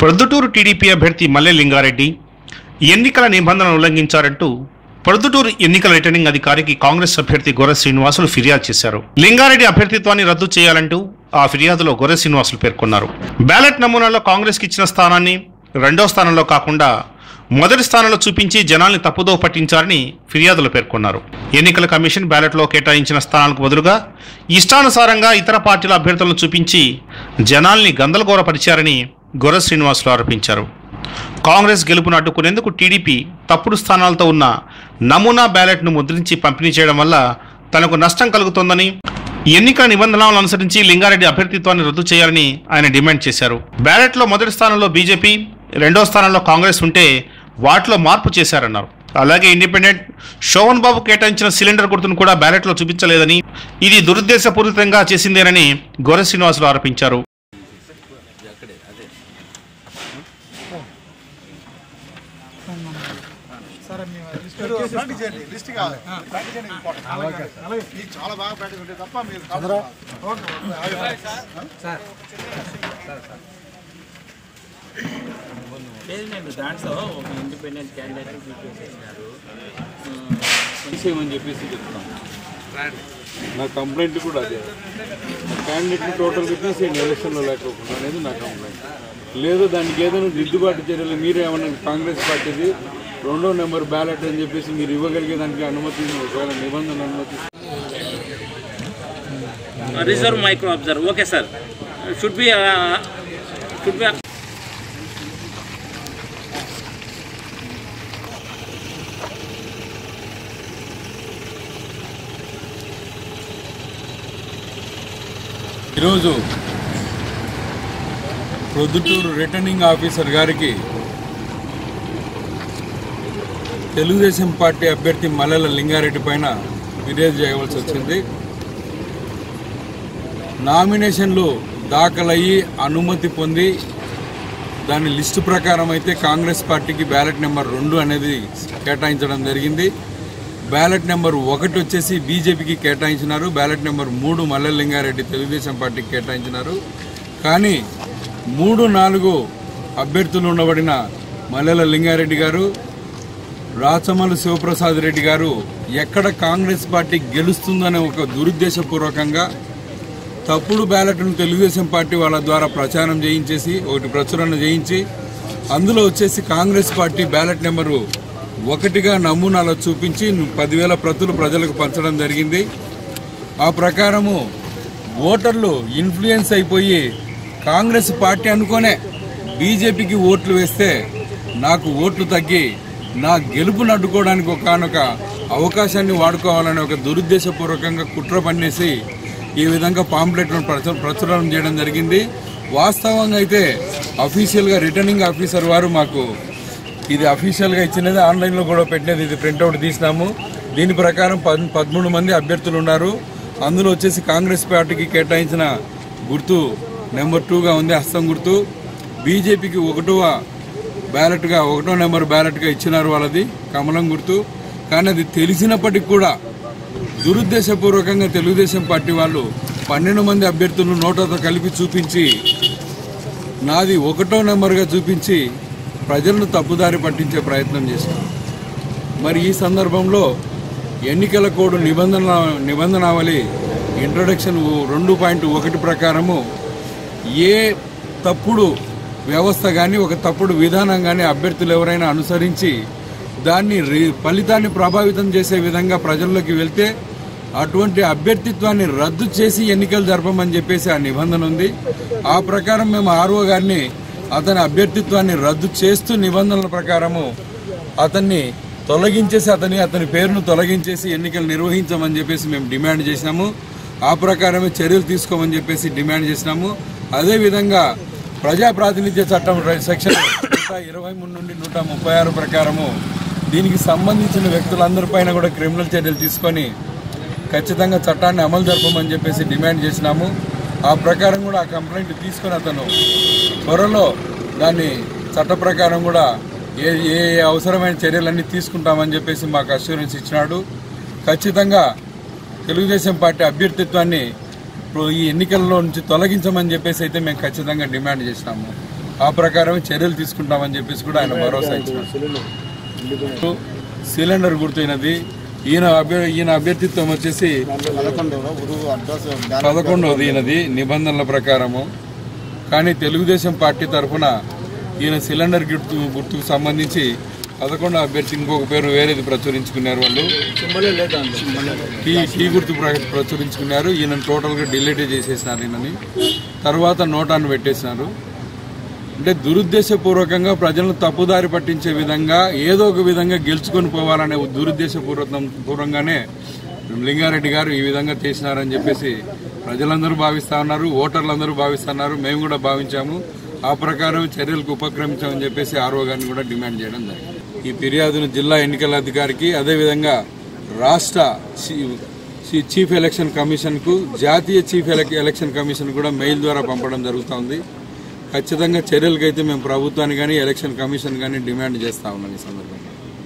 Proddatur TDP అభ్యర్థి మల్లె లింగారెడ్డి ఎన్నికల నిబంధనలు ఉల్లంఘించారంటూ ప్రొద్దుటూరు ఎన్నికల రిటర్నింగ్ అధికారికి కాంగ్రెస్ అభ్యర్థి గొర్రె శ్రీనివాసులు ఫిర్యాదు చేశారు. లింగారెడ్డి అభ్యర్థిత్వాన్ని రద్దు చేయాలంటూ ఆ ఫిర్యాదులో గొర్రె శ్రీనివాసులు పేర్కొన్నారు. బ్యాలెట్ నమూనాలో కాంగ్రెస్కి ఇచ్చిన స్థానాన్ని రెండో స్థానంలో కాకుండా మొదటి స్థానంలో చూపించి జనాల్ని తప్పుదో పట్టించారని ఫిర్యాదులో పేర్కొన్నారు. ఎన్నికల కమిషన్ బ్యాలెట్లో కేటాయించిన స్థానాలకు బదులుగా ఇష్టానుసారంగా ఇతర పార్టీల అభ్యర్థులను చూపించి జనాల్ని గందలగోరపరిచారని గొర్ర శ్రీనివాసులు ఆరోపించారు. కాంగ్రెస్ గెలుపును అడ్డుకునేందుకు టీడీపీ తప్పుడు స్థానాలతో ఉన్న నమూనా బ్యాలెట్ను ముద్రించి పంపిణీ చేయడం వల్ల తనకు నష్టం కలుగుతోందని ఎన్నికల నిబంధనలను అనుసరించి లింగారెడ్డి అభ్యర్థిత్వాన్ని రద్దు చేయాలని ఆయన డిమాండ్ చేశారు. బ్యాలెట్లో మొదటి స్థానంలో బీజేపీ రెండో స్థానంలో కాంగ్రెస్ ఉంటే వాటిలో మార్పు చేశారన్నారు. అలాగే ఇండిపెండెంట్ శోభన్ బాబు కేటాయించిన సిలిండర్ గుర్తును కూడా బ్యాలెట్లో చూపించలేదని ఇది దురుద్దేశపూరితంగా చేసిందేనని గొర్రె శ్రీనివాసులు ఆరోపించారు. చేయండి లిస్ట్ కాదు ప్రాక్టీస్ చేయండి ఇంపార్టెంట్ మీకు చాలా బాగా ప్రాక్టీస్ తప్ప మీరు లేదు నేను దాంట్లో ఒక ఇండిపెండెంట్ క్యాండిడేట్ చేసినారు చేయమని చెప్పేసి చెప్తాం నా కంప్లైంట్ కూడా అదే క్యాండిడేట్ టోటల్గా తీసేయండి ఎలక్షన్లో లేకోకుండా అనేది నా కంప్లైంట్ లేదు దానికి ఏదైనా దిద్దుబాటు చర్యలు మీరు ఏమన్నా కాంగ్రెస్ పార్టీది రెండో నెంబర్ బ్యాలెట్ అని చెప్పేసి మీరు ఇవ్వగలిగే దానికి అనుమతి ఒకవేళ నిబంధన అనుమతి reserve micro observe okay sir. Should be should be ఈరోజు ప్రొద్దుటూరు రిటర్నింగ్ ఆఫీసర్ గారికి తెలుగుదేశం పార్టీ అభ్యర్థి మల్లెల లింగారెడ్డి పైన ఫిర్యాదు చేయవలసి వచ్చింది. నామినేషన్లు దాఖలయ్యి అనుమతి పొంది దాని లిస్టు ప్రకారం అయితే కాంగ్రెస్ పార్టీకి బ్యాలెట్ నెంబర్ రెండు అనేది కేటాయించడం జరిగింది. బ్యాలెట్ నెంబర్ ఒకటి వచ్చేసి బీజేపీకి కేటాయించినారు. బ్యాలెట్ నెంబర్ మూడు మల్లెల లింగారెడ్డి తెలుగుదేశం పార్టీకి కేటాయించినారు. కానీ మూడు నాలుగు అభ్యర్థులు ఉండబడిన మల్లెల లింగారెడ్డి గారు రాచమల్లు శివప్రసాద్ రెడ్డి గారు ఎక్కడ కాంగ్రెస్ పార్టీ గెలుస్తుందనే ఒక దురుద్దేశపూర్వకంగా తప్పుడు బ్యాలెట్ను తెలుగుదేశం పార్టీ వాళ్ళ ద్వారా ప్రచారం చేయించేసి ఒకటి ప్రచురణ చేయించి అందులో వచ్చేసి కాంగ్రెస్ పార్టీ బ్యాలెట్ నెంబరు ఒకటిగా నమూనాలో చూపించి పదివేల ప్రతులు ప్రజలకు పంచడం జరిగింది. ఆ ప్రకారము ఓటర్లు ఇన్ఫ్లుయెన్స్ అయిపోయి కాంగ్రెస్ పార్టీ అనుకోనే బీజేపీకి ఓట్లు వేస్తే నాకు ఓట్లు తగ్గి నా గెలుపును అడ్డుకోవడానికి ఒకనొక అవకాశాన్ని వాడుకోవాలని ఒక దురుద్దేశపూర్వకంగా కుట్ర పన్నేసి ఈ విధంగా పాంప్లెట్లను ప్రచు ప్రచురణ చేయడం జరిగింది. వాస్తవంగా అయితే అఫీషియల్గా రిటర్నింగ్ ఆఫీసర్ వారు మాకు ఇది అఫీషియల్గా ఇచ్చినది ఆన్లైన్లో కూడా పెట్టినది ఇది ప్రింట్అవుట్ తీసినాము. దీని ప్రకారం పద్ పదమూడు మంది అభ్యర్థులు ఉన్నారు. అందులో వచ్చేసి కాంగ్రెస్ పార్టీకి కేటాయించిన గుర్తు నెంబర్ టూగా ఉంది హస్తం గుర్తు. బీజేపీకి ఒకటవ బ్యాలెట్గా ఒకటో నెంబర్ బ్యాలెట్గా ఇచ్చినారు వాళ్ళది కమలం గుర్తు. కానీ అది తెలిసినప్పటికి కూడా దురుద్దేశపూర్వకంగా తెలుగుదేశం పార్టీ వాళ్ళు పన్నెండు మంది అభ్యర్థులను నోటతో కలిపి చూపించి నాది ఒకటో నెంబర్గా చూపించి ప్రజలను తప్పుదారి పట్టించే ప్రయత్నం చేశారు. మరి ఈ సందర్భంలో ఎన్నికల కోడ్ నిబంధన నిబంధనావళి ఇంట్రొడక్షన్ రెండు పాయింట్ ఒకటి ప్రకారము ఏ తప్పుడు వ్యవస్థ కానీ ఒక తప్పుడు విధానం కానీ అభ్యర్థులు ఎవరైనా అనుసరించి దాన్ని రి- ఫలితాన్ని ప్రభావితం చేసే విధంగా ప్రజల్లోకి వెళ్తే అటువంటి అభ్యర్థిత్వాన్ని రద్దు చేసి ఎన్నికలు జరపమని చెప్పేసి ఆ నిబంధన ఉంది. ఆ ప్రకారం మేము ఆర్ఓ గారిని అతని అభ్యర్థిత్వాన్ని రద్దు చేస్తూ నిబంధనల ప్రకారము అతన్ని తొలగించేసి అతని అతని పేరును తొలగించేసి ఎన్నికలు నిర్వహించమని చెప్పేసి మేము డిమాండ్ చేసినాము. ఆ ప్రకారమే చర్యలు తీసుకోమని చెప్పేసి డిమాండ్ చేసినాము. అదేవిధంగా ప్రజా ప్రాతినిధ్య చట్టం సెక్షన్ నూట ఇరవై మూడు నుండి నూట ముప్పై ఆరు ప్రకారము దీనికి సంబంధించిన వ్యక్తులందరిపైన కూడా క్రిమినల్ చర్యలు తీసుకొని ఖచ్చితంగా చట్టాన్ని అమలు జరపమని చెప్పేసి డిమాండ్ చేసినాము. ఆ ప్రకారం కూడా ఆ కంప్లైంట్ తీసుకొని అతను త్వరలో దాన్ని చట్ట ప్రకారం కూడా ఏ ఏ అవసరమైన చర్యలన్నీ తీసుకుంటామని చెప్పేసి మాకు అష్యూరెన్స్ ఇచ్చినాడు. ఖచ్చితంగా తెలుగుదేశం పార్టీ అభ్యర్థిత్వాన్ని ఇప్పుడు ఈ ఎన్నికల్లో నుంచి తొలగించమని చెప్పేసి అయితే మేము ఖచ్చితంగా డిమాండ్ చేసినాము. ఆ ప్రకారమే చర్యలు తీసుకుంటామని చెప్పేసి కూడా ఆయన భరోసా ఇచ్చినారు. సిలిండర్ గుర్తైనది ఈయన ఈయన అభ్యర్థిత్వం వచ్చేసి పదకొండవది ఈయనది నిబంధనల ప్రకారము. కానీ తెలుగుదేశం పార్టీ తరఫున ఈయన సిలిండర్ గుర్తు గుర్తుకు సంబంధించి పదకొండు అభ్యర్థి ఇంకొక పేరు వేరేది ప్రచురించుకున్నారు వాళ్ళు. టీ టీ గుర్తు ప్రచురించుకున్నారు. ఈయన టోటల్గా డిలీట్ చేసేసినారు ఈయనని. తర్వాత నోటాను పెట్టేసినారు. అంటే దురుద్దేశపూర్వకంగా ప్రజలను తప్పుదారి పట్టించే విధంగా ఏదో ఒక విధంగా గెలుచుకొని పోవాలనే దురుద్దేశపూర్వకం పూర్వంగానే లింగారెడ్డి గారు ఈ విధంగా చేసినారని చెప్పేసి ప్రజలందరూ భావిస్తా ఉన్నారు ఓటర్లందరూ భావిస్తున్నారు మేము కూడా భావించాము. ఆ ప్రకారం చర్యలకు ఉపక్రమించామని చెప్పేసి ఆర్ఓ గారిని కూడా డిమాండ్ చేయడం జరిగింది. ఈ ఫిర్యాదును జిల్లా ఎన్నికల అధికారికి అదేవిధంగా రాష్ట్ర చీఫ్ ఎలక్షన్ కమిషన్కు జాతీయ చీఫ్ ఎలక్షన్ కమిషన్ కూడా మెయిల్ ద్వారా పంపడం జరుగుతోంది. ఖచ్చితంగా చర్యలకైతే మేము ప్రభుత్వాన్ని కానీ ఎలక్షన్ కమిషన్ కానీ డిమాండ్ చేస్తా ఉన్నాం ఈ సందర్భంగా.